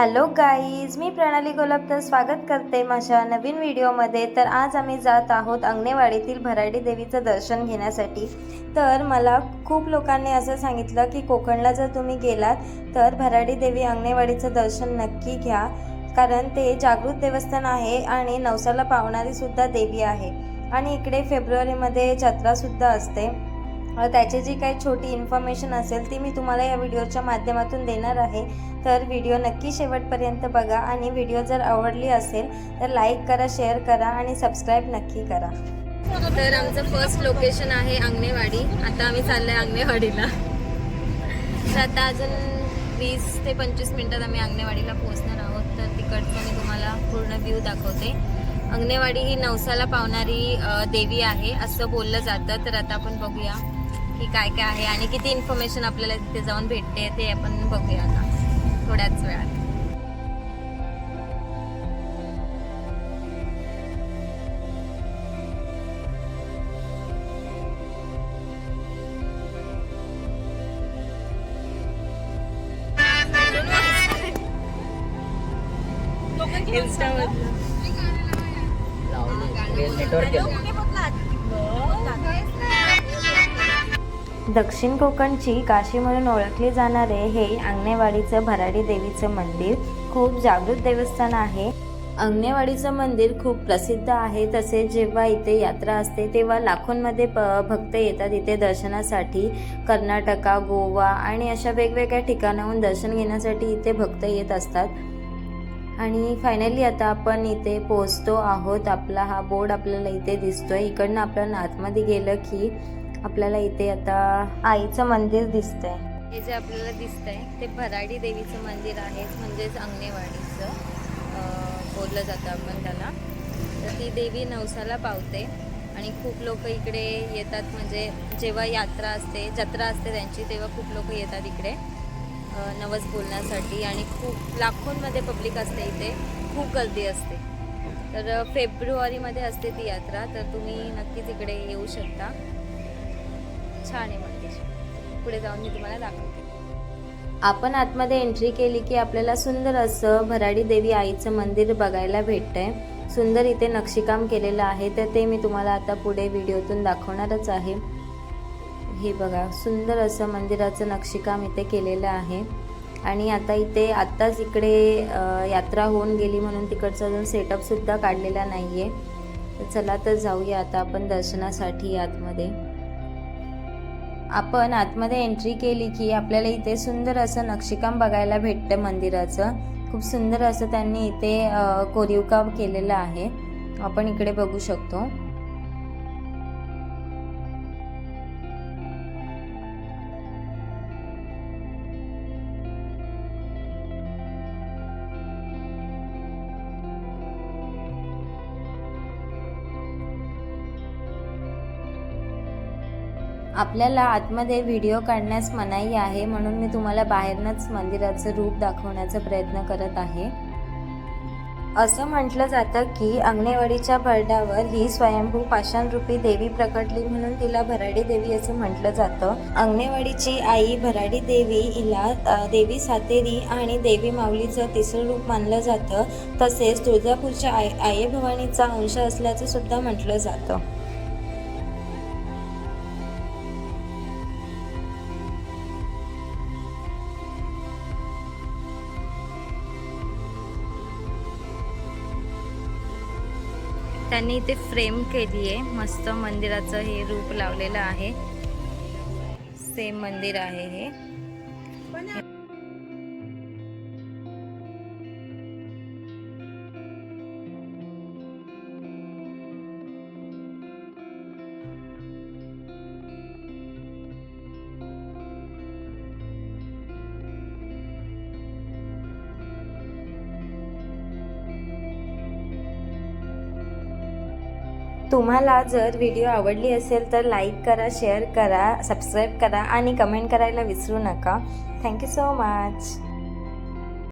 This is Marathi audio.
हॅलो गाईज मी प्रणाली गोलापतर स्वागत करते माझ्या नवीन व्हिडिओमध्ये. तर आज आम्ही जात आहोत अंगणेवाडीतील भराडी देवीचं दर्शन घेण्यासाठी. तर मला खूप लोकांनी असं सांगितलं की कोकणला जर तुम्ही गेलात तर भराडी देवी अंगणेवाडीचं दर्शन नक्की घ्या. कारण ते जागृत देवस्थान आहे आणि नवसाला पावणारीसुद्धा देवी आहे. आणि इकडे फेब्रुवारीमध्ये जत्रासुद्धा असते. त्याची जी काही छोटी इन्फॉर्मेशन असेल ती मी तुम्हाला या व्हिडिओच्या माध्यमातून देणार आहे. तर व्हिडिओ नक्की शेवटपर्यंत बघा आणि व्हिडिओ जर आवडली असेल तर लाईक करा शेअर करा आणि सबस्क्राईब नक्की करा. तर आमचं फर्स्ट लोकेशन आहे अंगणेवाडी. आता आम्ही चाललो आहे अंगणेवाडीला. तर आता अजून वीस ते पंचवीस मिनटात आम्ही अंगणेवाडीला पोहोचणार आहोत. तर तिकडचं मी तुम्हाला पूर्ण व्ह्यू दाखवते. अंगणेवाडी ही नवसाला पावणारी देवी आहे असं बोललं जातं. तर आता आपण बघूया. की काय काय आहे आणि किती इन्फॉर्मेशन आपल्याला तिथे जाऊन भेटते ते आपण बघूया आता थोड्याच वेळात. दक्षिण कोकणची काशी म्हणून ओळखले जाणारे हे अंगणेवाडीचं भराडी देवीचं मंदिर खूप जागृत देवस्थान आहे. अंगणेवाडीचं मंदिर खूप प्रसिद्ध आहे. तसेच जेव्हा इथे यात्रा असते तेव्हा लाखोंमध्ये प भक्त येतात इथे दर्शनासाठी. कर्नाटका गोवा आणि अशा वेगवेगळ्या ठिकाणाहून दर्शन घेण्यासाठी इथे भक्त येत असतात. आणि फायनली आता आपण इथे पोहोचतो आहोत. आपला हा बोर्ड आपल्याला इथे दिसतोय. इकडनं आपल्याला आतमध्ये गेलं की आपल्याला इथे आता आईचं मंदिर दिसतंय. हे जे आपल्याला दिसतंय ते भराडी देवीचं मंदिर आहे म्हणजेच अंगणेवाडीचं. बोललं जातं आपण त्याला. तर ती देवी नवसाला पावते आणि खूप लोक इकडे येतात म्हणजे जेव्हा यात्रा असते जत्रा असते त्यांची तेव्हा खूप लोक येतात इकडे नवस बोलण्यासाठी. आणि खूप लाखोंमध्ये पब्लिक असते इथे खूप गर्दी असते. तर फेब्रुवारीमध्ये असते ती यात्रा तर तुम्ही नक्कीच इकडे येऊ शकता. छान आहे मंदिर पुढे जाऊन मी तुम्हाला दाखवते. आपण आतमध्ये एंट्री केली की आपल्याला सुंदर असं भराडी देवी आईचं मंदिर बघायला भेटतंय. सुंदर इथे नक्षीकाम केलेलं आहे तर ते मी तुम्हाला आता पुढे व्हिडिओतून दाखवणारच आहे. हे बघा सुंदर असं मंदिराचं नक्षीकाम इथे केलेलं आहे. आणि आता इथे आत्ताच इकडे यात्रा होऊन गेली म्हणून तिकडचा अजून सेटअपसुद्धा काढलेला नाही आहे चला तर जाऊया आता आपण दर्शनासाठी आतमध्ये. आपण आतमध्ये एंट्री केली की आपल्याला इथे सुंदर असं नक्षीकाम बघायला भेटतं मंदिराचं. खूप सुंदर असं त्यांनी इथे कोरीवकाम केलेलं आहे. आपण इकडे बघू शकतो. आपल्याला आतमध्ये व्हिडिओ काढण्यास मनाई आहे म्हणून मी तुम्हाला बाहेरनंच मंदिराचं रूप दाखवण्याचा प्रयत्न करत आहे. असं म्हटलं जातं की अंगणेवाडीच्या भरडावर ही स्वयंभू पाषाणरूपी देवी प्रकटली म्हणून तिला भराडी देवी असं म्हटलं जातं. अंगणेवाडीची आई भराडी देवी हिला देवी सातेरी आणि देवी माऊलीचं तिसरं रूप मानलं जातं. तसेच तुळजापूरच्या आय आई भवानीचा अंश असल्याचं सुद्धा म्हटलं जातं. त्यांनी इथे फ्रेम केली आहे. मस्त मंदिराचं हे रूप लावलेलं आहे. सेम मंदिर आहे हे. तुम्हाला जर व्हिडिओ आवडली असेल तर लाईक करा शेअर करा सबस्क्राईब करा आणि कमेंट करायला विसरू नका. Thank you so much